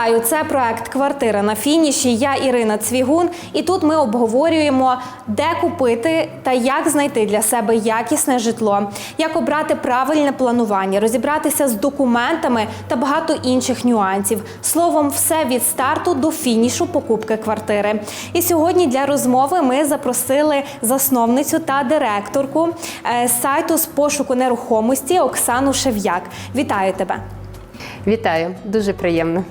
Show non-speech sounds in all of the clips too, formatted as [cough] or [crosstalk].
Вітаю! Це проект Квартира на фініші. Я Ірина Цвігун, і тут ми обговорюємо, де купити та як знайти для себе якісне житло, як обрати правильне планування, розібратися з документами та багато інших нюансів. Словом, все від старту до фінішу покупки квартири. І сьогодні для розмови ми запросили засновницю та директорку е, сайту з пошуку нерухомості Оксану Шев'як. Вітаю тебе! Вітаю, дуже приємно.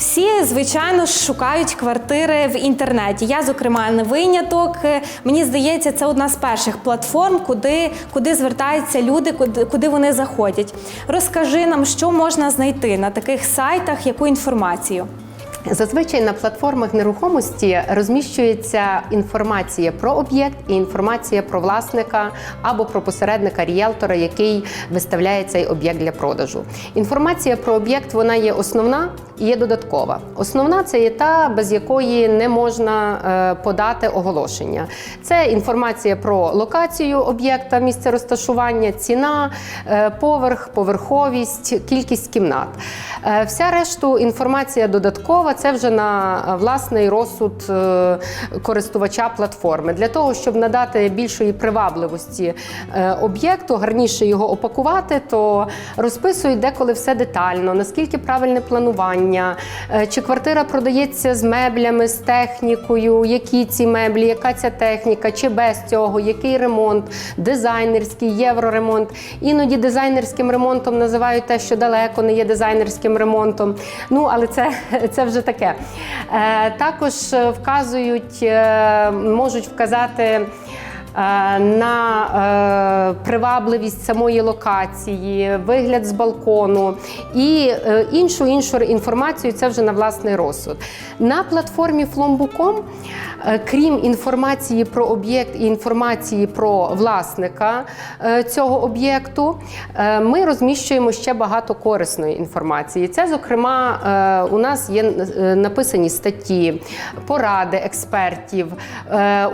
Всі, звичайно ж, шукають квартири в інтернеті. Я, зокрема, не виняток. Е, Мені здається, це одна з перших платформ, куди, куди звертаються люди, куди, куди вони заходять. Розкажи нам, що можна знайти на таких сайтах, яку інформацію. Зазвичай на платформах нерухомості розміщується інформація про об'єкт і інформація про власника або про посередника ріелтора, який виставляє цей об'єкт для продажу. Інформація про об'єкт вона є основна і є додаткова. Основна це є та, без якої не можна е, подати оголошення. Це інформація про локацію об'єкта, місце розташування, ціна, е, поверх, поверховість, кількість кімнат. Е, Вся решту інформація додаткова це вже на власний розсуд е, користувача платформи. Для того, щоб надати більшої привабливості е, об'єкту, гарніше його опакувати, то розписують деколи все детально, наскільки правильне планування, е, чи квартира продається з меблями, з технікою, які ці меблі, яка ця техніка, чи без цього, який ремонт, дизайнерський, євроремонт. Іноді дизайнерським ремонтом називають те, що далеко не є дизайнерським ремонтом. Ну, але це, [laughs] це вже таке. Е, також е, вказують, е, можуть вказати. Е, На е, привабливість самої локації, вигляд з балкону і е, іншу іншу інформацію це вже на власний розсуд. На платформі Flombu.com, е, крім інформації про об'єкт і інформації про власника цього об'єкту, ми розміщуємо ще багато корисної інформації. Це, зокрема, у нас є написані статті, поради експертів.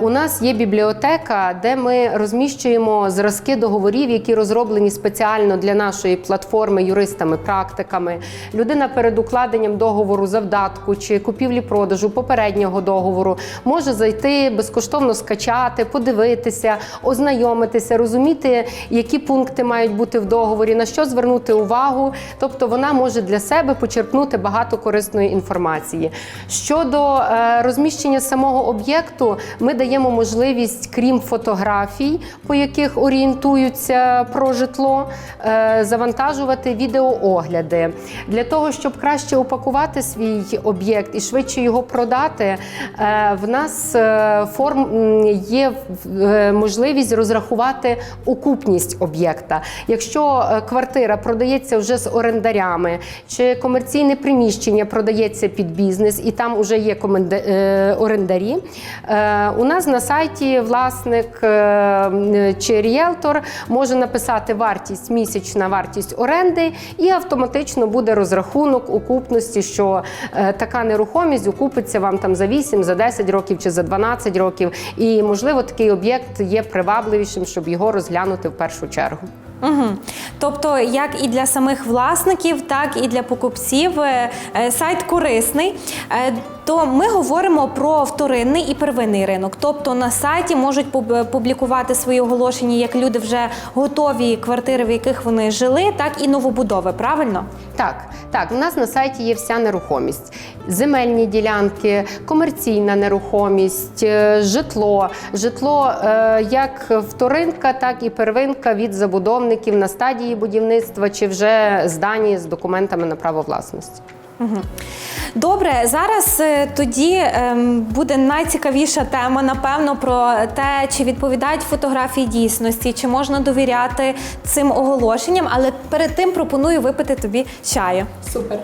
У нас є бібліотека, де ми розміщуємо зразки договорів, які розроблені спеціально для нашої платформи юристами, практиками. Людина перед укладенням договору завдатку чи купівлі-продажу попереднього договору може зайти безкоштовно скачати, подивитися, ознайомитися, розуміти, які пункти мають бути в договорі, на що звернути увагу. Тобто вона може для себе почерпнути багато корисної інформації. Щодо е, розміщення самого об'єкту, ми даємо можливість, крім фотографій, по яких орієнтуються про житло, е, завантажувати відеоогляди для того, щоб краще упакувати свій об'єкт і швидше його продати. е, В нас е, форм є можливість розрахувати окупність об'єкта. Якщо квартира продається вже з орендарями, чи комерційне приміщення продається під бізнес, і там вже є орендарі. У нас на сайті власник е, чи ріелтор може написати вартість місячна вартість оренди, і автоматично буде розрахунок укупності, що е, така нерухомість окупиться вам там за 8, за 10 років чи за 12 років. І можливо такий об'єкт є привабливішим, щоб його розглянути в першу чергу. Угу. Тобто, як і для самих власників, так і для покупців е, е, сайт корисний. Е, То ми говоримо про вторинний і первинний ринок. Тобто на сайті можуть публікувати свої оголошення як люди вже готові квартири, в яких вони жили, так і новобудови. Правильно? Так, так, у нас на сайті є вся нерухомість: земельні ділянки, комерційна нерухомість, житло, житло як вторинка, так і первинка від забудовників на стадії будівництва чи вже здані з документами на право власності. Добре, зараз е, тоді ем, буде найцікавіша тема, напевно, про те, чи відповідають фотографії дійсності, чи можна довіряти цим оголошенням. Але перед тим пропоную випити тобі чаю. Супер.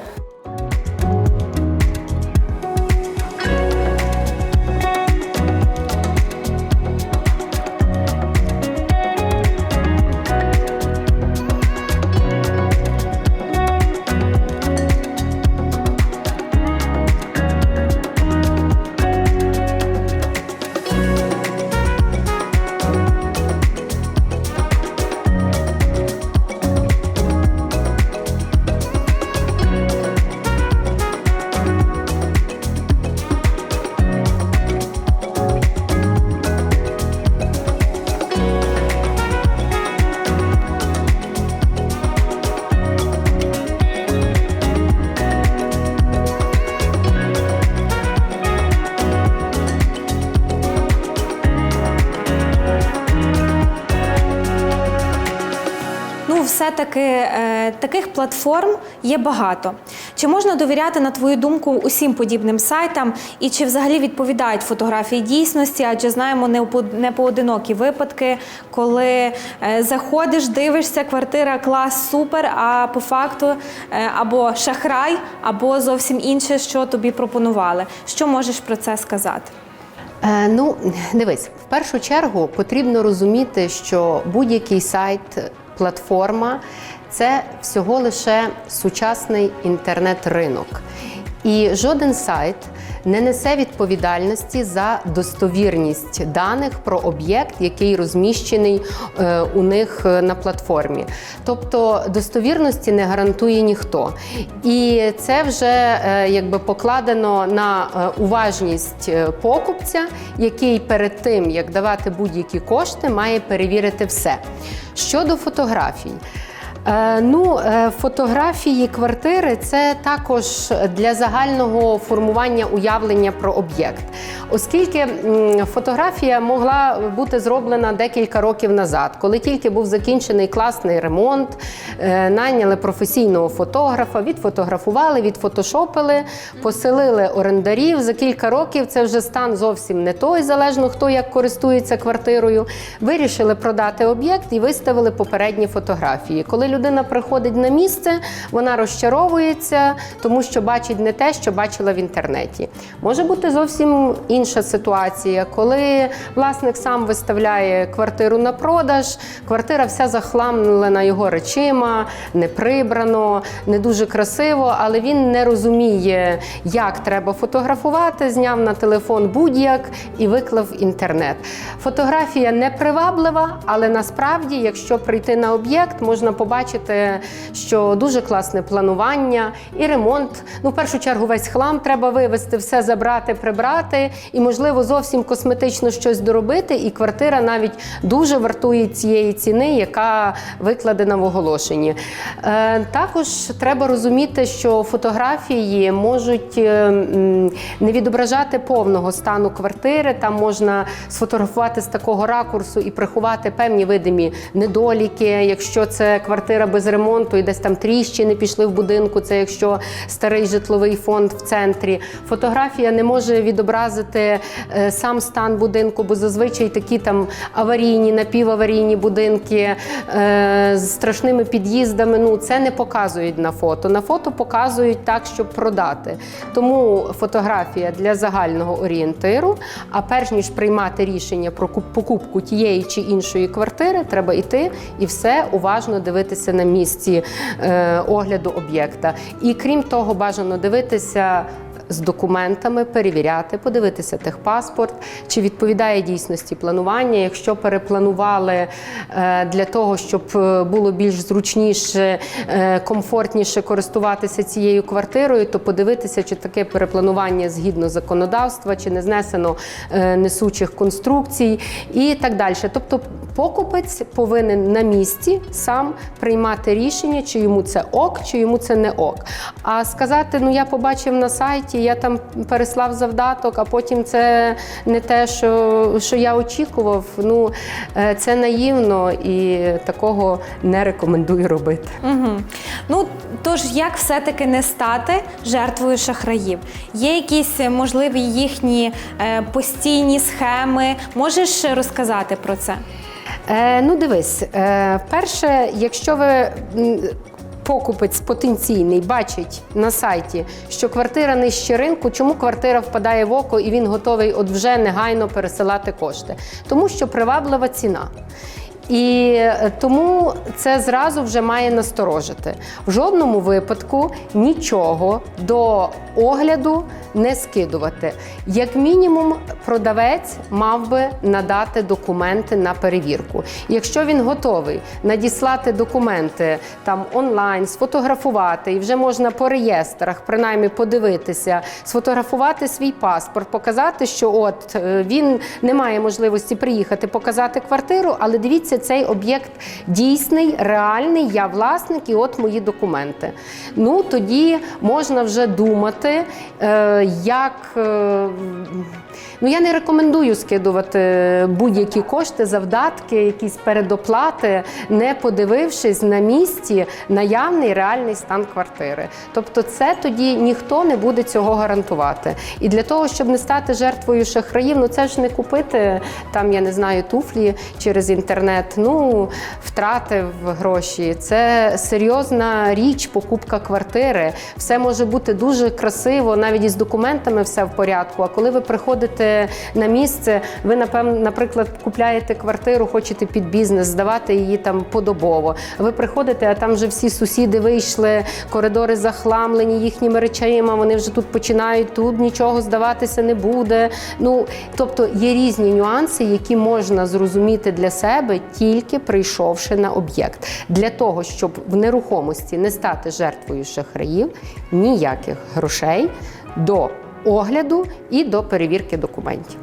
Все-таки е, таких платформ є багато. Чи можна довіряти, на твою думку, усім подібним сайтам, і чи взагалі відповідають фотографії дійсності? Адже знаємо неопо- непоодинокі випадки, коли е, заходиш, дивишся, квартира клас супер, а по факту е, або шахрай, або зовсім інше, що тобі пропонували. Що можеш про це сказати? Ну, дивись, в першу чергу потрібно розуміти, що будь-який сайт, платформа це всього лише сучасний інтернет-ринок. І жоден сайт не несе відповідальності за достовірність даних про об'єкт, який розміщений е, у них е, на платформі. Тобто достовірності не гарантує ніхто. І це вже е, якби покладено на уважність покупця, який перед тим як давати будь-які кошти, має перевірити все. Щодо фотографій. Е, Ну, е, фотографії квартири це також для загального формування уявлення про об'єкт, оскільки фотографія могла бути зроблена декілька років назад, коли тільки був закінчений класний ремонт, е, найняли професійного фотографа, відфотографували, відфотошопили, поселили орендарів. За кілька років це вже стан зовсім не той, залежно хто як користується квартирою. Вирішили продати об'єкт і виставили попередні фотографії. Коли людина приходить на місце, вона розчаровується, тому що бачить не те, що бачила в інтернеті. Може бути зовсім інша ситуація, коли власник сам виставляє квартиру на продаж, квартира вся захламлена його речима, не прибрано, не дуже красиво, але він не розуміє, як треба фотографувати, зняв на телефон будь-як і виклав інтернет. Фотографія не приваблива, але насправді, якщо прийти на об'єкт, можна побачити, що дуже класне планування і ремонт. Ну, в першу чергу, весь хлам треба вивезти, все забрати, прибрати, і, можливо, зовсім косметично щось доробити. І квартира навіть дуже вартує цієї ціни, яка викладена в оголошенні. Е, також треба розуміти, що фотографії можуть е, не відображати повного стану квартири. Там можна сфотографувати з такого ракурсу і приховати певні видимі недоліки. Якщо це квартира без ремонту і десь там тріщини пішли в будинку, це якщо старий житловий фонд в центрі. Фотографія не може відобразити е, сам стан будинку, бо зазвичай такі там аварійні, напіваварійні будинки е, з страшними під'їздами. Ну це не показують на фото. На фото показують так, щоб продати. Тому фотографія для загального орієнтиру. А перш ніж приймати рішення про покупку тієї чи іншої квартири, треба йти і все уважно дивитися на місці е, огляду об'єкта. І крім того, бажано дивитися. З документами перевіряти, подивитися техпаспорт, чи відповідає дійсності планування. Якщо перепланували е, для того, щоб е, було більш зручніше, е, комфортніше користуватися цією квартирою, то подивитися, чи таке перепланування згідно законодавства, чи не знесено несучих конструкцій і так далі. Тобто покупець повинен на місці сам приймати рішення, чи йому це ок, чи йому це не ок. А сказати, ну я побачив на сайті, я там переслав завдаток, а потім це не те, що, що я очікував. Ну е, це наївно і такого не рекомендую робити. Угу. Ну тож як все-таки не стати жертвою шахраїв? Є якісь е, можливі їхні е, постійні схеми? Можеш розказати про це? Е, ну, дивись, е, перше, якщо ви. Покупець потенційний бачить на сайті, що квартира нижче ринку. Чому квартира впадає в око і він готовий от вже негайно пересилати кошти? Тому що приваблива ціна. І е, тому це зразу вже має насторожити. В жодному випадку нічого до огляду не скидувати. Як мінімум, продавець мав би надати документи на перевірку. Якщо він готовий надіслати документи там онлайн, сфотографувати, і вже можна по реєстрах, принаймні подивитися, сфотографувати свій паспорт, показати, що от е, він не має можливості приїхати показати квартиру, але дивіться, цей об'єкт дійсний, реальний, я власник, і от мої документи. Ну тоді можна вже думати, як. Е, Ну я не рекомендую скидувати будь-які кошти, завдатки, якісь передоплати, не подивившись на місці наявний реальний стан квартири. Тобто, це тоді ніхто не буде цього гарантувати. І для того, щоб не стати жертвою шахраїв, ну це ж не купити там, я не знаю, туфлі через інтернет. Ну втратив гроші. Це серйозна річ, покупка квартири. Все може бути дуже красиво, навіть із документами все в порядку. А коли ви приходите на місце, ви напевно, наприклад, купляєте квартиру, хочете під бізнес, здавати її там подобово. Ви приходите, а там вже всі сусіди вийшли, коридори захламлені їхніми речами. Вони вже тут починають, тут нічого здаватися не буде. Ну тобто є різні нюанси, які можна зрозуміти для себе тільки прийшовши на об'єкт. Для того, щоб в нерухомості не стати жертвою шахраїв, ніяких грошей до огляду і до перевірки документів.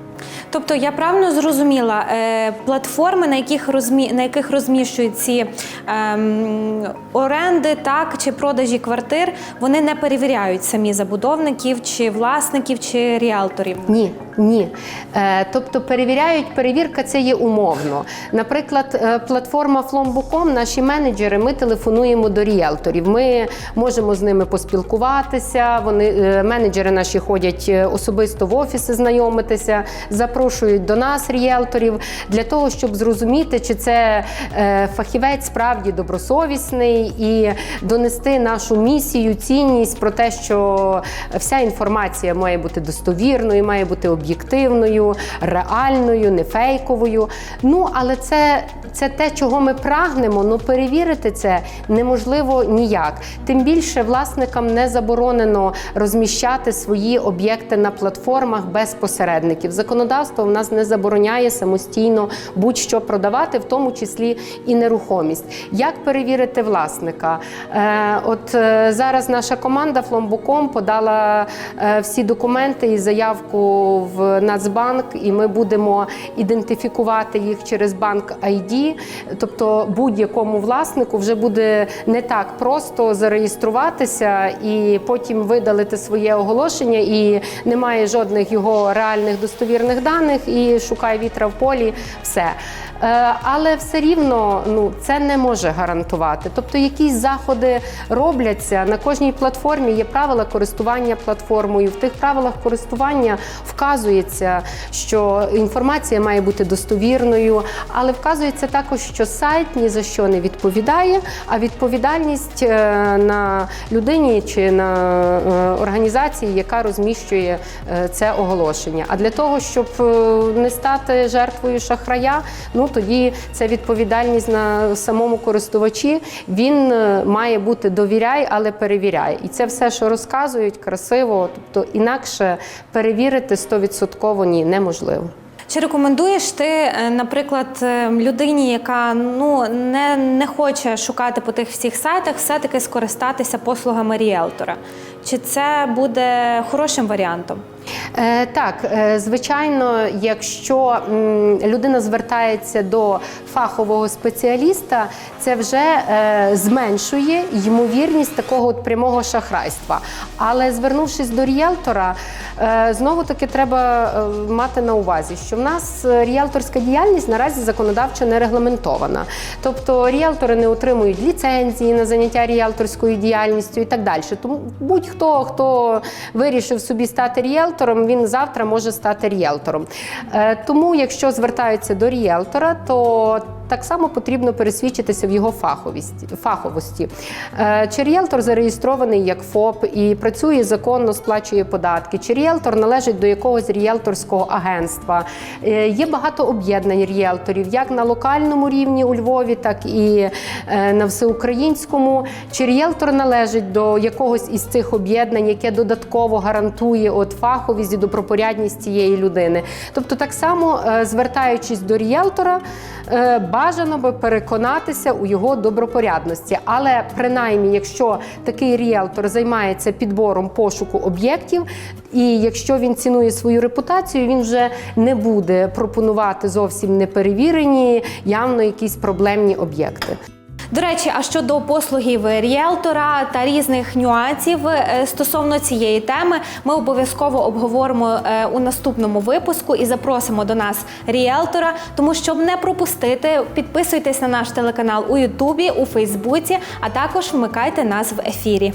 Тобто я правильно зрозуміла, е, платформи, на яких розмі... на яких розміщують ці ем, оренди, так чи продажі квартир, вони не перевіряють самі забудовників, чи власників, чи ріалторів. Ні, ні. Е, тобто перевіряють, перевірка це є умовно. Наприклад, е, платформа Flombo.com, наші менеджери, ми телефонуємо до ріелторів. Ми можемо з ними поспілкуватися. Вони е, менеджери наші ходять особисто в офіси знайомитися, запрошують до нас ріелторів для того, щоб зрозуміти, чи це е, фахівець справді добросовісний і донести нашу місію, цінність про те, що вся інформація має бути достовірною, має бути об'єктивною, реальною, не фейковою. Ну але це, це те, чого ми прагнемо. Ну перевірити це неможливо ніяк. Тим більше власникам не заборонено розміщати свої об'єкти на платформах без посередників. Законодавство в нас не забороняє самостійно будь-що продавати, в тому числі і нерухомість. Як перевірити власника? Е, от е, зараз наша команда Фломбуком подала е, всі документи і заявку в Нацбанк, і ми будемо ідентифікувати їх через банк ID. Тобто будь-якому власнику вже буде не так просто зареєструватися і потім видалити своє оголошення, і немає жодних його реальних достовірних даних, і шукай вітра в полі. Все. Е, Але все рівно ну це не може гарантувати. Тобто, якісь заходи робляться на кожній платформі. Є правила користування платформою. В тих правилах користування вказується, що інформація має бути достовірною, але вказується також, що сайт ні за що не відповідає, а відповідальність е, на людині чи на е, організації, яка розміщує це оголошення. А для того, щоб не стати жертвою шахрая, ну тоді це відповідальність на самому користувачі. Він е, має бути довіряй, але перевіряй. І це все, що розказують, красиво, тобто інакше перевірити 100% ні, неможливо. Чи рекомендуєш ти, е, наприклад, е, людині, яка ну не, не хоче шукати по тих всіх сайтах, все-таки скористатися послугами ріелтора? Чи це буде хорошим варіантом? Е, так, е, звичайно, якщо людина звертається до фахового спеціаліста, це вже е, зменшує ймовірність такого от прямого шахрайства. Але звернувшись до ріелтора, знову таки треба мати на увазі, що в нас ріелторська діяльність наразі законодавчо не регламентована. Тобто ріелтори не отримують ліцензії на заняття ріелторською діяльністю і так далі. Тому будь-хто, хто вирішив собі стати ріелтором, він завтра може стати ріелтором. Е, Тому, якщо звертаються до ріелтора, то так само потрібно пересвідчитися в його фаховості. Е, Чи ріелтор зареєстрований як ФОП і працює законно, сплачує податки, чи ріелтор належить до якогось ріелторського агентства. Е, Є багато об'єднань ріелторів, як на локальному рівні у Львові, так і е, на всеукраїнському. Чи ріелтор належить до якогось із цих об'єднань, яке додатково гарантує от фаховість і добропорядність цієї людини. Тобто, так само звертаючись до ріелтора, бажано би переконатися у його добропорядності. Але принаймні, якщо такий ріелтор займається підбором пошуку об'єктів, і якщо він цінує свою репутацію, він вже не буде пропонувати зовсім неперевірені, явно якісь проблемні об'єкти. До речі, а щодо послугів ріелтора та різних нюансів е, стосовно цієї теми, ми обов'язково обговоримо е, у наступному випуску і запросимо до нас ріелтора. Тому щоб не пропустити, підписуйтесь на наш телеканал у Ютубі, у Фейсбуці, а також вмикайте нас в ефірі.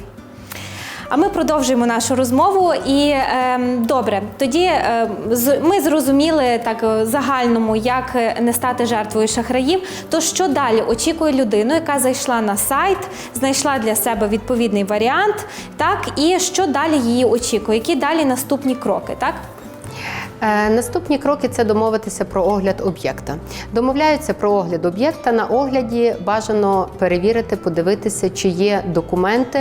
А ми продовжуємо нашу розмову. І е, добре, тоді е, ми зрозуміли так е, загальному, як е, не стати жертвою шахраїв. То що далі очікує людину, яка зайшла на сайт, знайшла для себе відповідний варіант, так і що далі її очікує? Які далі наступні кроки? Так Наступні кроки це домовитися про огляд об'єкта. Домовляються про огляд об'єкта. На огляді бажано перевірити, подивитися, чи є документи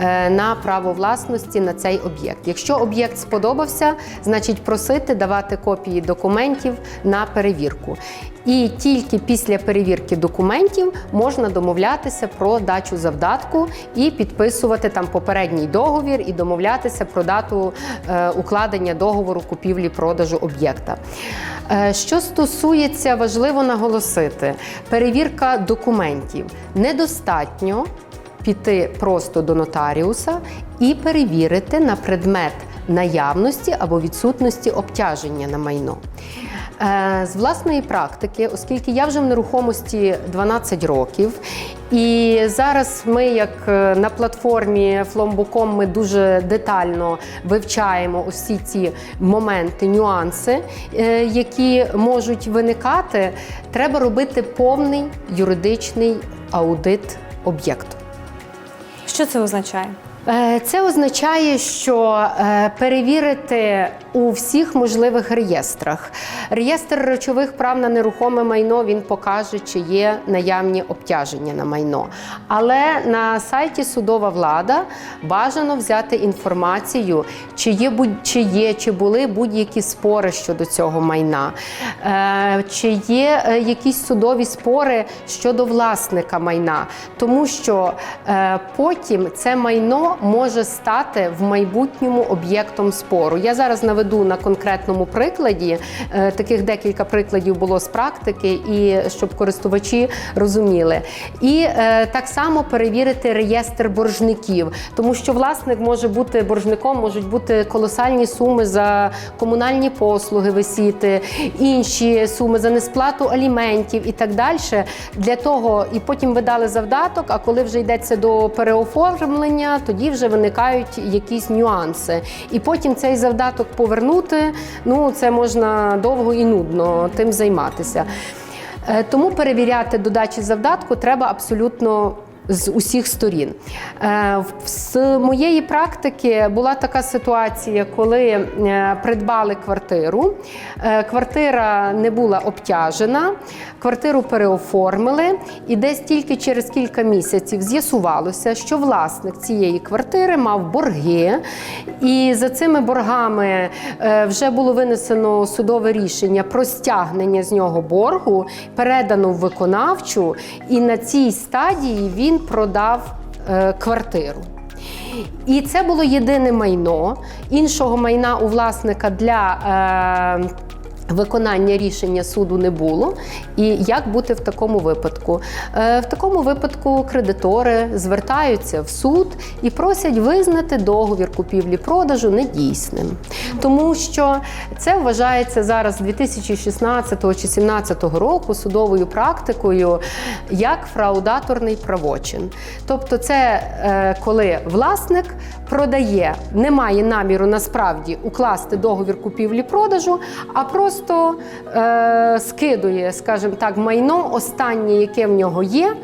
е, на право власності на цей об'єкт. Якщо об'єкт сподобався, значить просити давати копії документів на перевірку. І тільки після перевірки документів можна домовлятися про дачу завдатку і підписувати там попередній договір і домовлятися про дату е, укладення договору купівлі-продажу об'єкта. Е, що стосується, важливо наголосити, перевірка документів недостатньо піти просто до нотаріуса і перевірити на предмет наявності або відсутності обтяження на майно. Е, З власної практики, оскільки я вже в нерухомості 12 років, і зараз ми, як е, на платформі Фломбуком, ми дуже детально вивчаємо усі ці моменти, нюанси, е, які можуть виникати, треба робити повний юридичний аудит об'єкту. що це означає? Це означає, що перевірити у всіх можливих реєстрах. Реєстр речових прав на нерухоме майно він покаже, чи є наявні обтяження на майно. Але на сайті судова влада бажано взяти інформацію, чи є чи є, чи були будь-які спори щодо цього майна, е, чи є е, якісь судові спори щодо власника майна, тому що е, потім це майно може стати в майбутньому об'єктом спору. Я зараз наведу на конкретному прикладі. е, Таких декілька прикладів було з практики, і щоб користувачі розуміли. І е, так само перевірити реєстр боржників, тому що власник може бути боржником, можуть бути колосальні суми за комунальні послуги висіти, інші суми за несплату аліментів і так далі. Для того і потім ви дали завдаток. А коли вже йдеться до переоформлення, тоді вже виникають якісь нюанси. І потім цей завдаток повернути. Ну це можна довго і нудно тим займатися. Е, Тому перевіряти додачі завдатку треба абсолютно. З усіх сторін. Е, З моєї практики була така ситуація, коли е, придбали квартиру. Е, Квартира не була обтяжена, квартиру переоформили, і десь тільки через кілька місяців з'ясувалося, що власник цієї квартири мав борги, і за цими боргами вже було винесено судове рішення про стягнення з нього боргу, передано в виконавчу, і на цій стадії він продав е, квартиру. І це було єдине майно. Іншого майна у власника для е, виконання рішення суду не було. І як бути в такому випадку? Е, в такому випадку кредитори звертаються в суд і просять визнати договір купівлі-продажу недійсним. Тому що це вважається зараз 2016 чи 2017 року судовою практикою як фраудаторний правочин. Тобто, це е, коли власник продає, не має наміру насправді укласти договір купівлі-продажу, а просто е, скидує, скажімо так, майно останнє, яке в нього є.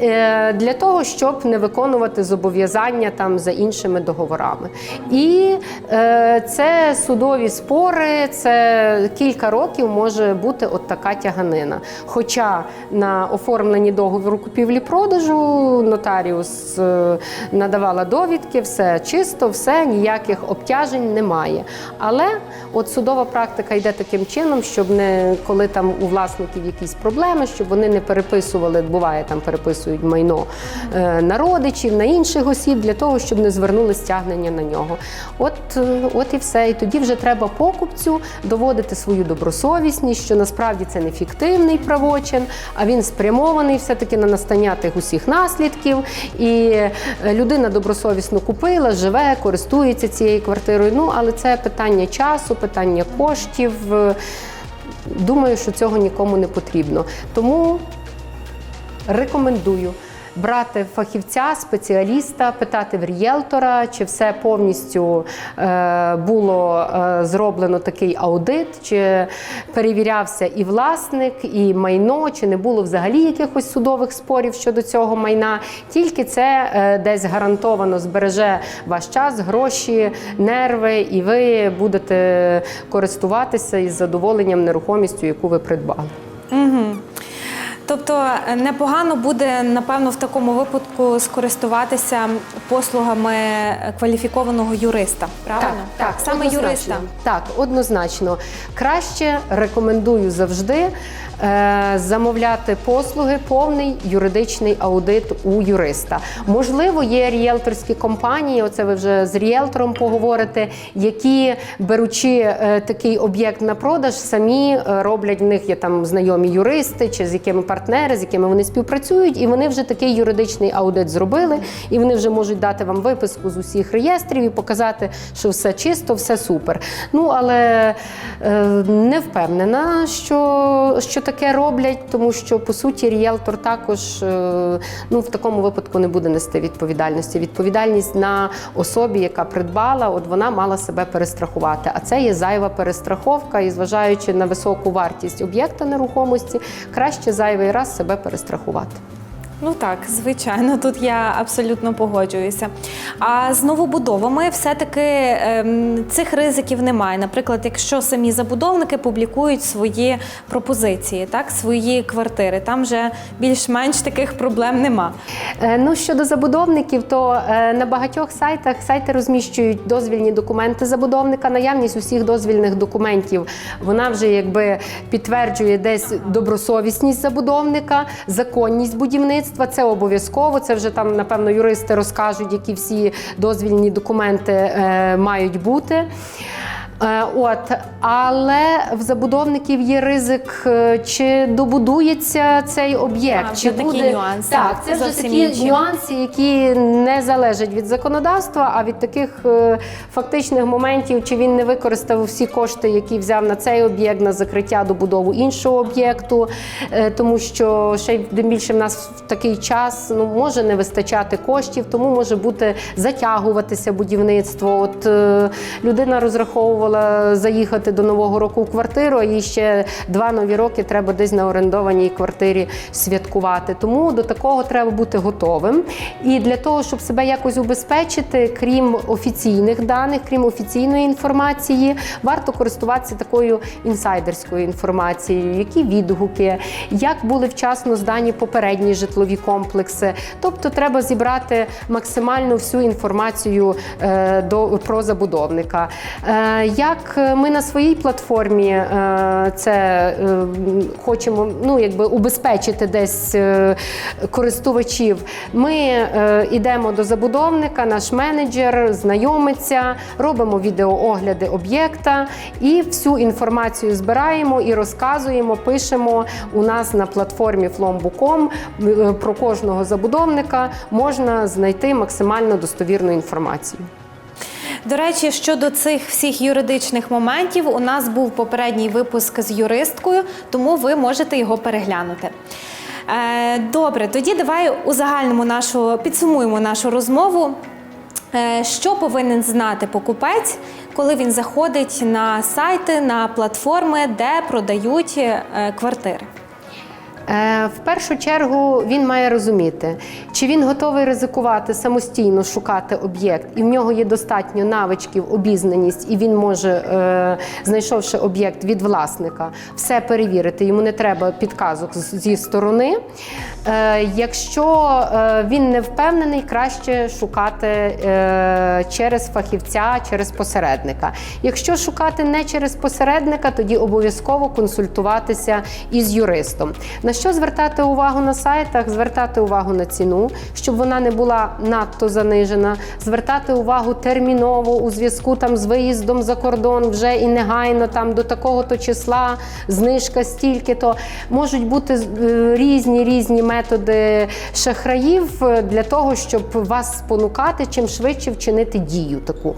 Е, Для того щоб не виконувати зобов'язання там за іншими договорами, і е, це судові спори, це кілька років може бути от така тяганина. Хоча на оформленні договору купівлі-продажу нотаріус е, надавала довідки, все чисто, все ніяких обтяжень немає. Але от судова практика йде таким чином, щоб не коли там у власників якісь проблеми, щоб вони не переписували. Буває там переписують переписують майно е, на родичів, на інших осіб для того, щоб не звернули стягнення на нього. От, е, от і все. І тоді вже треба покупцю доводити свою добросовісність, що насправді це не фіктивний правочин, а він спрямований все-таки на настання тих усіх наслідків. І е, людина добросовісно купила, живе, користується цією квартирою. Ну, але це питання часу, питання коштів. Думаю, що цього нікому не потрібно. Тому рекомендую брати фахівця, спеціаліста, питати в рієлтора, чи все повністю е, було е, зроблено такий аудит, чи перевірявся і власник, і майно, чи не було взагалі якихось судових спорів щодо цього майна. Тільки це е, десь гарантовано збереже ваш час, гроші, нерви, і ви будете користуватися із задоволенням нерухомістю, яку ви придбали. Тобто е, непогано буде, напевно, в такому випадку скористуватися послугами кваліфікованого юриста. Правильно? саме однозначно. юриста. Так, однозначно. Краще рекомендую завжди е, замовляти послуги, повний юридичний аудит у юриста. Можливо, є ріелторські компанії, оце ви вже з ріелтором поговорите, які, беручи е, такий об'єкт на продаж, самі е, роблять в них є там знайомі юристи, чи з якими партнери, з якими вони співпрацюють, і вони вже такий юридичний аудит зробили, і вони вже можуть дати вам виписку з усіх реєстрів і показати, що все чисто, все супер. Ну але е, не впевнена, що, що таке роблять, тому що по суті ріелтор також е, ну, в такому випадку не буде нести відповідальності. Відповідальність на особі, яка придбала, от вона мала себе перестрахувати. А це є зайва перестраховка, і зважаючи на високу вартість об'єкта нерухомості, краще зайвий раз себе перестрахувати. Ну так, звичайно, тут я абсолютно погоджуюся. А з новобудовами все-таки ем, цих ризиків немає. Наприклад, якщо самі забудовники публікують свої пропозиції, так, свої квартири, там вже більш-менш таких проблем нема. Е, Ну щодо забудовників, то е, на багатьох сайтах сайти розміщують дозвільні документи забудовника. Наявність усіх дозвільних документів вона вже якби підтверджує десь добросовісність забудовника, законність будівництва. Це обов'язково. Це вже там, напевно, юристи розкажуть, які всі дозвільні документи е, мають бути. Е, От, але в забудовників є ризик, е, чи добудується цей об'єкт, чи вже такі буде нюанси. так. Це вже такі інші. нюанси, які не залежать від законодавства, а від таких е, фактичних моментів, чи він не використав всі кошти, які взяв на цей об'єкт, на закриття добудову іншого об'єкту, тому що ще й тим більше в нас в такий час ну може не вистачати коштів, тому може бути затягуватися будівництво. От людина розраховувала заїхати до нового року в квартиру, їй ще два нові роки треба десь на орендованій квартирі святкувати. Тому до такого треба бути готовим. І для того, щоб себе якось убезпечити, крім офіційних даних, крім офіційної інформації, варто користуватися такою інсайдерською інформацією, які відгуки, як були вчасно здані попередні житлові комплекси. Тобто треба зібрати максимально всю інформацію е, до про забудовника. Е, як ми на своїй платформі е, це е, хочемо ну, якби убезпечити десь е, користувачів, ми е, йдемо до забудовника, наш менеджер знайомиться, робимо відеоогляди об'єкта і всю інформацію збираємо і розказуємо, пишемо у нас на платформі flombu.com е, про кожного забудовника можна знайти максимально достовірну інформацію. До речі, щодо цих всіх юридичних моментів, у нас був попередній випуск з юристкою, тому ви можете його переглянути. Е, Добре, тоді давай у загальному нашу підсумуємо нашу розмову. Е, Що повинен знати покупець, коли він заходить на сайти, на платформи, де продають е, квартири? Е, В першу чергу він має розуміти, чи він готовий ризикувати самостійно шукати об'єкт, і в нього є достатньо навичків, обізнаність, і він може, е, знайшовши об'єкт від власника, все перевірити. Йому не треба підказок зі сторони. Е, Якщо він не впевнений, краще шукати через фахівця, через посередника. Якщо шукати не через посередника, тоді обов'язково консультуватися із юристом. На що звертати увагу на сайтах? Звертати увагу на ціну, щоб вона не була надто занижена, звертати увагу терміново у зв'язку там з виїздом за кордон вже і негайно там до такого-то числа, знижка стільки-то. Можуть бути е, різні різні методи шахраїв е, для того, щоб вас спонукати чим швидше вчинити дію таку.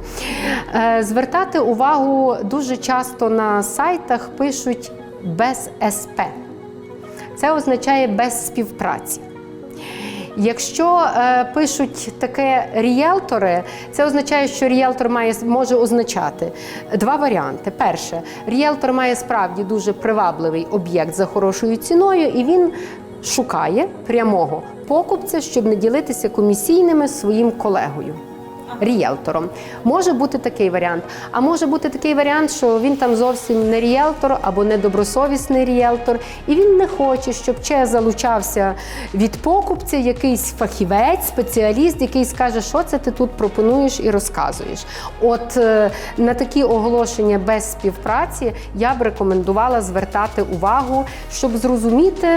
Е, Звертати увагу дуже часто на сайтах пишуть без СП. Це означає без співпраці. Якщо е, пишуть таке ріелтори, це означає, що ріелтор має може означати два варіанти. Перше, ріелтор має справді дуже привабливий об'єкт за хорошою ціною, і він шукає прямого покупця, щоб не ділитися комісійними своїм колегою. Ріелтором може бути такий варіант. А може бути такий варіант, що він там зовсім не ріелтор або недобросовісний ріелтор, і він не хоче, щоб ще залучався від покупця якийсь фахівець, спеціаліст, який скаже, що це ти тут пропонуєш і розказуєш. От е, на такі оголошення без співпраці я б рекомендувала звертати увагу, щоб зрозуміти.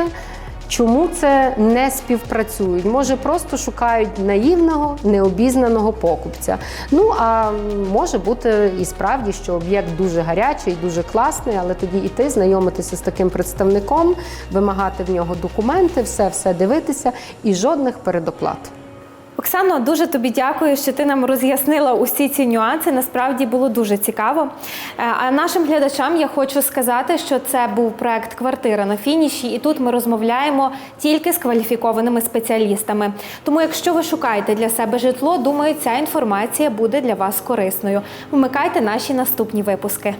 Чому це не співпрацюють? Може, просто шукають наївного, необізнаного покупця. Ну а може бути і справді, що об'єкт дуже гарячий, дуже класний, але тоді іти, знайомитися з таким представником, вимагати в нього документи, все все дивитися і жодних передоплат. Оксано, дуже тобі дякую, що ти нам роз'яснила усі ці нюанси. Насправді було дуже цікаво. Е, А нашим глядачам я хочу сказати, що це був проект Квартира на фініші, і тут ми розмовляємо тільки з кваліфікованими спеціалістами. Тому, якщо ви шукаєте для себе житло, думаю, ця інформація буде для вас корисною. Вмикайте наші наступні випуски.